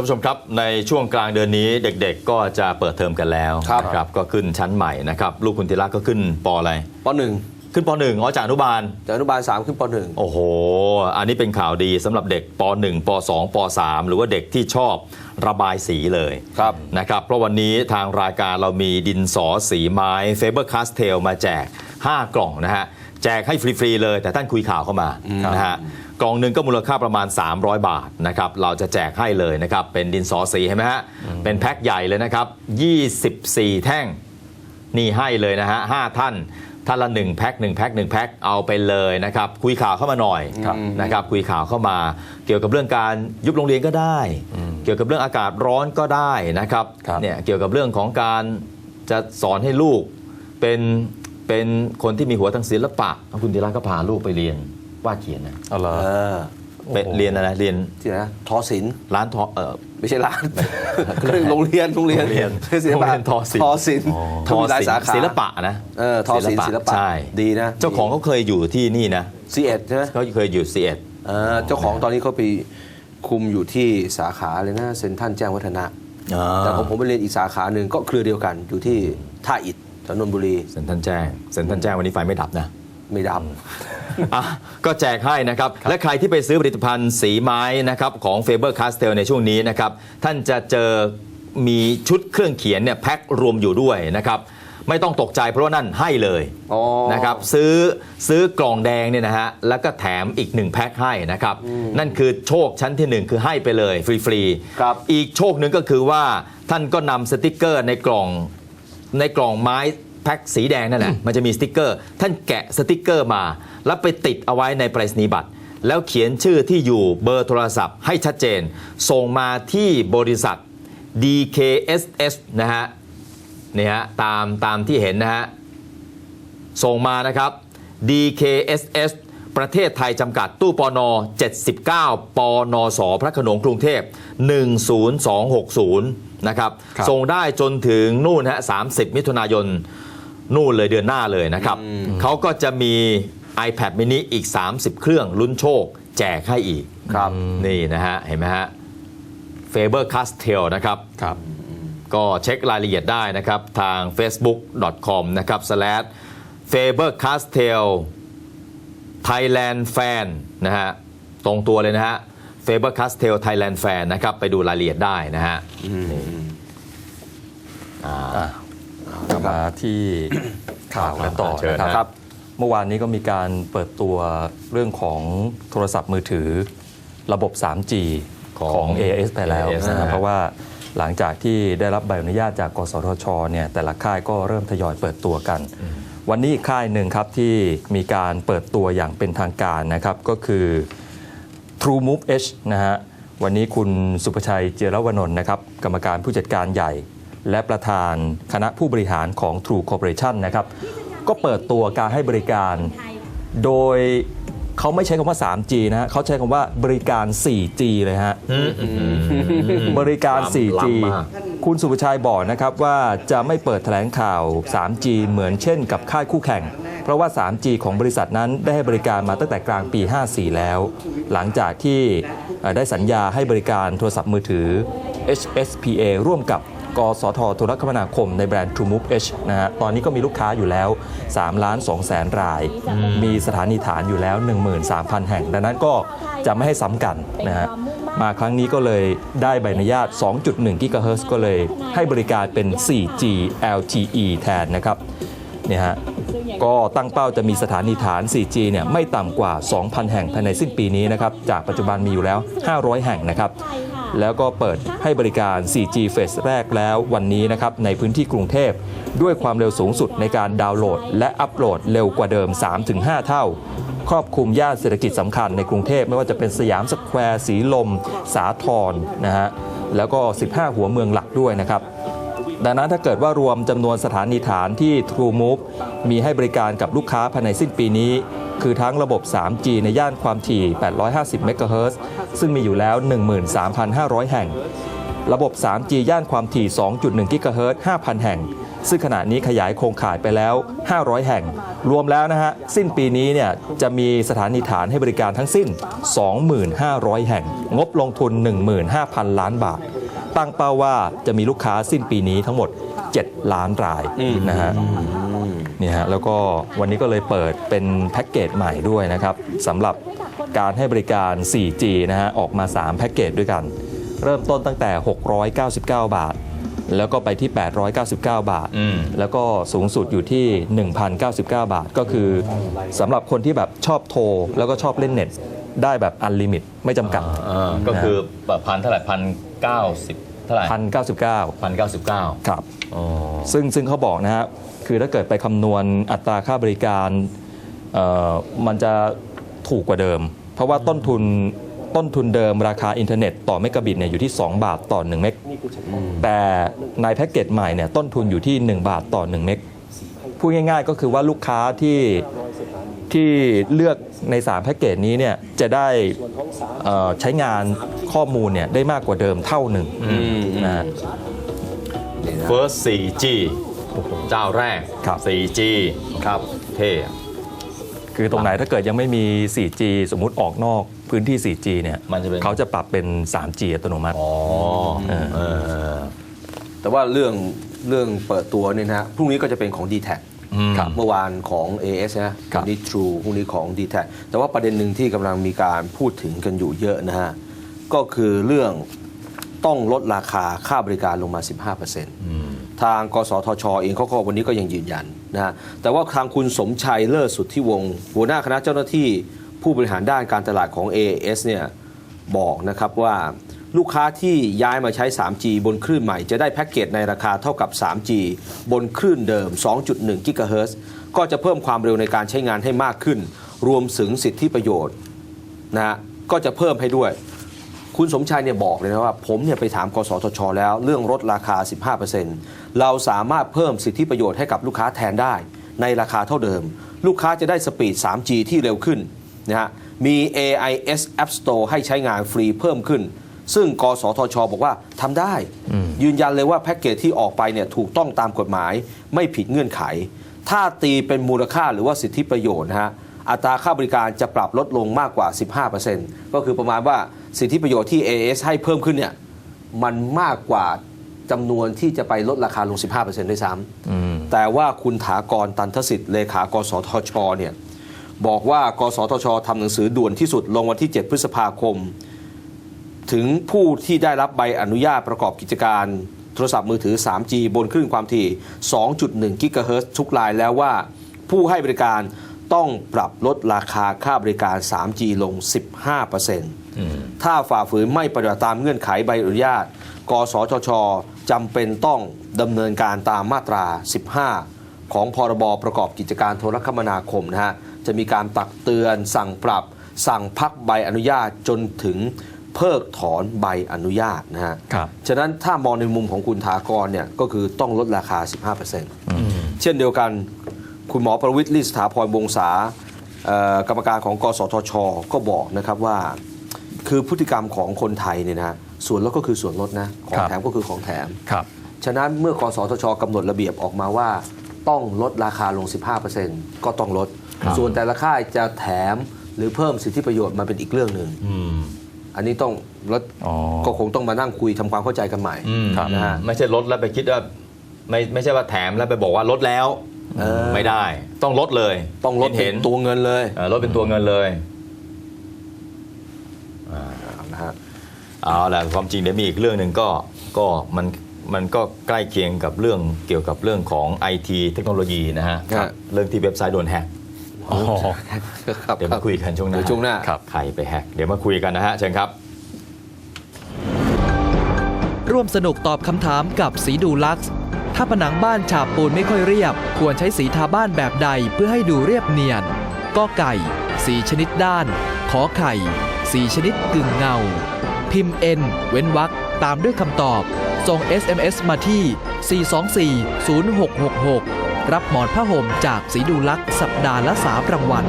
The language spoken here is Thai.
อ่าท่านผู้ชมครับ ในช่วงกลางเดือนนี้เด็กๆ ก็จะเปิดเทอมกันแล้วครับนะครับ ก็ขึ้นชั้นใหม่นะครับ ลูกคุณธีระก็ขึ้นปอะไร ปหนึ่งขึ้นปหนึ่งอ๋อจากอนุบาล จากอนุบาลสามขึ้นปหนึ่ง โอ้โห อันนี้เป็นข่าวดีสำหรับเด็กป .1 ป .2 ป .3 หรือว่าเด็กที่ชอบระบายสีเลยครับ นะครับ เพราะวันนี้ทางรายการเรามีดินสอสีไม้ Faber Castell มาแจก 5 กล่องนะฮะ แจกให้ฟรีๆเลย แต่ท่านคุยข่าวเข้ามานะฮะกล่องหนึ่งก็มูลค่าประมาณ 300 บาทนะครับเราจะแจกให้เลยนะครับเป็นดินสอสีเห็นไหมฮะเป็นแพ็คใหญ่เลยนะครับ 24 แท่งนี่ให้เลยนะฮะห้าท่านท่านละ1แพ็ค1แพ็ค1แพ็คเอาไปเลยนะครับ คุยข่าวเข้ามาหน่อยครับนะครับ คุยข่าวเข้ามา เกี่ยวกับเรื่องการยุบโรงเรียนก็ได้ เกี่ยวกับเรื่องอากาศร้อนก็ได้นะครับครับเนี่ยเกี่ยวกับเรื่องของการจะสอนให้ลูกเป็น เป็นคนที่มีหัวทางศิลปะคุณธีระก็พาลูกไปเรียนวาดเขียนนะเอาเหรอเออเป็นเรียนอะไรเรียนที่ไหนนะทอศิลป์ร้านทอเออไม่ใช่ร้านโรงเรียนโรงเรียนโรงเรียนไม่ใช่ศิลโรงปะเรียนทอศิลป์ทอศิลป์ทอมีหลายศิลสาป์ขาศิลปะนะเออทอศิลป์ศิลปะใช่ดีนะ เจ้าของเขาเคยอยู่ที่นี่นะซีเอ็ดใช่ไหมเขาเคยอยู่ซีเอ็ดเออเจ้าของตอนนี้เขาไปคุมอยู่ที่สาขาเลยนะเซ็นทรัลแจ้งวัฒนะแต่ของผมไปเรียนอีกสาขาหนึ่งก็เครือเดียวกันอยู่ที่ท่าอิฐ ถนนนบุรีเซ็นทรัลแจ้งเซ็นทรัลแจ้งวันนี้ไฟไม่ดับนะ ไม่ดับอะก็แจกให้นะครับ และใครที่ไปซื้อผลิตภัณฑ์สีไม้นะครับของ Faber Castell ในช่วงนี้นะครับ ท่านจะเจอมีชุดเครื่องเขียนเนี่ยแพ็ครวมอยู่ด้วยนะครับ ไม่ต้องตกใจเพราะว่านั่นให้เลยอ๋อ นะครับซื้อซื้อกล่องแดงเนี่ยนะฮะแล้วก็แถมอีกหนึ่งแพ็คให้นะครับ นั่นคือโชคชั้นที่หนึ่งคือให้ไปเลยฟรีๆ ครับ อีกโชคหนึ่งก็คือว่าท่านก็นำสติกเกอร์ในกล่อง ในกล่องไม้แพ็คสีแดงนั่นแหละมันจะมีสติกเกอร์ ท่านแกะสติกเกอร์มา แล้วไปติดเอาไว้ในไปรษณียบัตร แล้วเขียนชื่อที่อยู่เบอร์โทรศัพท์ให้ชัดเจน ส่งมาที่บริษัท DKSS นะฮะนี่ฮะตามตามที่เห็นนะฮะส่งมานะครับ DKSS ประเทศไทยจำกัดตู้ปอนอ79 ปอนอสพระโขนงกรุงเทพ 10260 นะครับครับส่งได้จนถึงนู่นฮะ30 มิถุนายน นู่นเลยเดือนหน้าเลยนะครับ เขาก็จะมี iPad mini อีก 30 เครื่องลุ้นโชค แจกให้อีกครับนี่นะฮะ เห็นไหมฮะ Faber Castell นะครับครับ ก็เช็ครายละเอียดได้นะครับ ทาง facebook.com นะครับ slash faber castell thailand fan นะฮะตรงตัวเลยนะฮะ faber castell thailand fan นะครับ ไปดูรายละเอียดได้นะฮะกลับมาที่ข่าวกันต่อเชิญนะนะครับเมื่อวานนี้ก็มีการเปิดตัวเรื่องของโทรศัพท์มือถือระบบ 3G ของของ AIS ไปแล้ว AIS นะนะคฮะรับเพราะว่าหลังจากที่ได้รับใบอนุญาตจากกสทชเนี่ยแต่ละค่ายก็เริ่มทยอยเปิดตัวกัน วันนี้อีกค่ายหนึ่งครับที่มีการเปิดตัวอย่างเป็นทางการนะครับก็คือ True Move H นะฮะวันนี้คุณสุภชัยเจรวนนท์นะครับกรรมการผู้จัดการใหญ่ และประธานคณะผู้บริหารของ True Corporation นะครับก็เปิดตัวการให้บริการ โดยเขาไม่ใช้คำว่า 3G นะฮะเขาใช้คำว่าบริการ 4G เลยฮะบริการ 4G ล้ำมาก คุณสุภชัยบอกนะครับว่าจะไม่เปิดแถลงข่าว 3G เหมือนเช่นกับค่ายคู่แข่ง เพราะว่า 3G ของบริษัทนั้นได้ให้บริการมาตั้งแต่กลางปี 54 แล้ว หลังจากที่ได้สัญญาให้บริการโทรศัพท์มือถือ HSPA ร่วมกับกสทโทรคมนาคมในแบรนด์ TrueMove H นะฮะ ตอนนี้ก็มีลูกค้าอยู่แล้ว 3 ล้าน2แสนราย มีสถานีฐานอยู่แล้ว 13,000 แห่ง ดังนั้นก็จะไม่ให้ซ้ำกันนะฮะ มาครั้งนี้ก็เลยได้ใบอนุญาต 2.1กิกะเฮิรตซ์ก็เลยให้บริการเป็น 4G LTE แทนนะครับเนี่ยฮะก็ตั้งเป้าจะมีสถานีฐาน 4G เนี่ยไม่ต่ำกว่า 2,000 แห่งภายในสิ้นปีนี้นะครับ จากปัจจุบันมีอยู่แล้ว 500 แห่งนะครับ แล้วก็เปิดให้บริการ 4G เฟสแรกแล้ววันนี้นะครับในพื้นที่กรุงเทพ ด้วยความเร็วสูงสุดในการดาวน์โหลด และอัปโหลดเร็วกว่าเดิม 3-5 เท่า ครอบคลุมย่านเศรษฐกิจสำคัญในกรุงเทพไม่ว่าจะเป็นสยามสแควร์สีลม สาทรนะฮะแล้วก็ 15 หัวเมืองหลักด้วยนะครับดังนั้นถ้าเกิดว่ารวมจำนวนสถานีฐานที่ True Move มีให้บริการกับลูกค้าภายในสิ้นปีนี้ คือทั้งระบบ 3G ในย่านความถี่ 850 เมกะเฮิรตซ์ซึ่งมีอยู่แล้ว 13,500 แห่ง ระบบ 3G ย่านความถี่ 2.1 กิกะเฮิรตซ์ 5,000 แห่ง ซึ่งขณะนี้ขยายโครงข่ายไปแล้ว 500 แห่ง รวมแล้วนะฮะ สิ้นปีนี้เนี่ยจะมีสถานีฐานให้บริการทั้งสิ้น 25,000แห่ง งบลงทุน 15,000 ล้านบาท ตั้งเป้าว่าจะมีลูกค้าสิ้นปีนี้ทั้งหมด 7 ล้านรายนะฮะ นี่ฮะแล้วก็วันนี้ก็เลยเปิดเป็นแพ็กเกจใหม่ด้วยนะครับสำหรับการให้บริการ 4G นะฮะออกมา 3 แพ็กเกจด้วยกัน เริ่มต้นตั้งแต่ 699 บาท แล้วก็ไปที่ 899 บาท อืม แล้วก็สูงสุดอยู่ที่ 1,099 บาท ก็คือสำหรับคนที่แบบชอบโทร แล้วก็ชอบเล่นเน็ต ได้แบบอันลิมิตไม่จำกัด อ่าก็คือแบบพันเท่าไหร่พันเก้าสิบเท่าไหร่1,099 พันเก้าสิบเก้าครับ อ๋อ ซึ่งซึ่งเขาบอกนะฮะ คือถ้าเกิดไปคำนวณอัตราค่าบริการเอ่อมันจะถูกกว่าเดิม เพราะว่าต้นทุนต้นทุนเดิมราคาอินเทอร์เน็ตต่อเมกะบิตเนี่ยอยู่ที่ 2 บาทต่อ 1 เมก แต่ในแพ็กเกจใหม่เนี่ยต้นทุนอยู่ที่ 1 บาทต่อ 1 เมก พูดง่ายๆก็คือว่าลูกค้าที่ที่เลือกใน 3 แพ็กเกจนี้เนี่ยจะได้เอ่อใช้งานข้อมูลเนี่ยได้มากกว่าเดิมเท่าหนึ่งนะฮะ First 4G เจ้าแรก ครับ 4G ครับเท่อะคือตรงไหนถ้าเกิดยังไม่มี 4G สมมุติออกนอกพื้นที่ 4G เนี่ยมันจะเป็น เขาจะปรับเป็น 3G อัตโนมัติ อ๋อเออ เออ แต่ว่าเรื่องเรื่องเปิดตัวเนี่ยนะฮะพรุ่งนี้ก็จะเป็นของ d t แทครับ เมื่อวานของ AS นะครับ วันนี้ True พรุ่งนี้ของ d t แทแต่ว่าประเด็นหนึ่งที่กำลังมีการพูดถึงกันอยู่เยอะนะฮะ ก็คือเรื่องต้องลดราคาค่าบริการลงมา 15% ทางกสทชเองเขาก็วันนี้ก็ยังยืนยันนะฮะแต่ว่าทางคุณสมชัยเลิศสุทธิวงศ์หัวหน้าคณะเจ้าหน้าที่ผู้บริหารด้านการตลาดของ AS เนี่ยบอกนะครับว่าลูกค้าที่ย้ายมาใช้ 3G บนคลื่นใหม่จะได้แพ็กเกจในราคาเท่ากับ 3G บนคลื่นเดิม 2.1 กิกะเฮิรตซ์ก็จะเพิ่มความเร็วในการใช้งานให้มากขึ้น รวมถึงสิทธิประโยชน์นะฮะก็จะเพิ่มให้ด้วย คุณสมชายเนี่ยบอกเลยนะว่า ผมเนี่ยไปถามกสทช แล้วเรื่องลดราคา 15%เราสามารถเพิ่มสิทธิประโยชน์ให้กับลูกค้าแทนได้ ในราคาเท่าเดิม ลูกค้าจะได้สปีด 3G ที่เร็วขึ้นนะฮะมี AIS App Store ให้ใช้งานฟรีเพิ่มขึ้น ซึ่งกสทช บอกว่าทำได้ ยืนยันเลยว่าแพ็กเกจที่ออกไปเนี่ยถูกต้องตามกฎหมาย ไม่ผิดเงื่อนไข ถ้าตีเป็นมูลค่าหรือว่าสิทธิประโยชน์นะฮะอัตราค่าบริการจะปรับลดลงมากกว่า 15%ก็คือประมาณว่า สิทธิประโยชน์ที่ AS ให้เพิ่มขึ้นเนี่ยมันมากกว่าจำนวนที่จะไปลดราคาลง 15%ด้วยซ้ำแต่ว่าคุณถากรตันทสิทธิ์เลขากสทชเนี่ยบอกว่ากสทชทำหนังสือด่วนที่สุดลงวันที่ 7 พฤษภาคม ถึงผู้ที่ได้รับใบอนุญาตประกอบกิจการโทรศัพท์มือถือ 3G บนคลื่นความถี่ 2.1 กิกะเฮิรตซ์ทุกรายแล้วว่าผู้ให้บริการ ต้องปรับลดราคาค่าบริการ 3G ลง 15%ถ้าฝ่าฝืนไม่ปฏิบัติตามเงื่อนไขใบอนุญาต กสทชจำเป็นต้องดำเนินการตามมาตรา 15 ของพรบประกอบกิจการโทรคมนาคมนะฮะ จะมีการตักเตือนสั่งปรับ สั่งพักใบอนุญาตจนถึงเพิกถอนใบอนุญาตนะฮะครับฉะนั้นถ้ามองในมุมของคุณถากรเนี่ยก็คือต้องลดราคา 15%เช่นเดียวกัน คุณหมอประวิทย์ลิสถาพรวงศาเอ่อกรรมการของกสทช ก็บอกนะครับว่า คือพฤติกรรมของคนไทยเนี่ยนะส่วนลดก็คือส่วนลดนะของครับแถมก็คือของแถมครับฉะนั้นเมื่อกสทชกำหนดระเบียบออกมาว่า ต้องลดราคาลง 15%ก็ต้องลดครับส่วนแต่ละค่ายจะแถมหรือเพิ่มสิทธิประโยชน์มาเป็นอีกเรื่องหนึ่งอืมอันนี้ต้องลดอ๋อก็คงต้องมานั่งคุยทำความเข้าใจกันใหม่อืมครับนะฮะไม่ใช่ลดแล้วไปคิดว่าไม่ไม่ใช่ว่าแถมแล้วไปบอกว่าลดแล้ว เออไม่ได้ ต้องลดเลยต้องลดเห็เป็นนตัวเงินเลยเออลดเป็นตัวเงินเลยนะฮะเอาแหละความจริงเดี๋ยวมีอีกเรื่องหนึ่งก็ก็มันมันก็ใกล้เคียงกับเรื่องเกี่ยวกับเรื่องของไอทีเทคโนโลยีนะฮะครับ เรื่องที่เว็บไซต์โดนแฮกอ๋อครับเดี๋ยวมาคุยกันช่วงหน้าเดี๋ยวช่วงหน้า ครับใครไปแฮกเดี๋ยวมาคุยกันนะฮะเชิญครับ ร่วมสนุกตอบคำถามกับสีดูลักซ์ ถ้าผนังบ้านฉาบปูนไม่ค่อยเรียบ ควรใช้สีทาบ้านแบบใดเพื่อให้ดูเรียบเนียนก็ไก่ สีชนิดด้าน ขอไข่ สีชนิดกึ่งเงา พิมพ์ N เว้นวรรคตามด้วยคำตอบ ส่ง SMS มาที่ 4240666 รับหมอนผ้าห่มจากสีดูลักซ์สัปดาห์ละ3รางวัล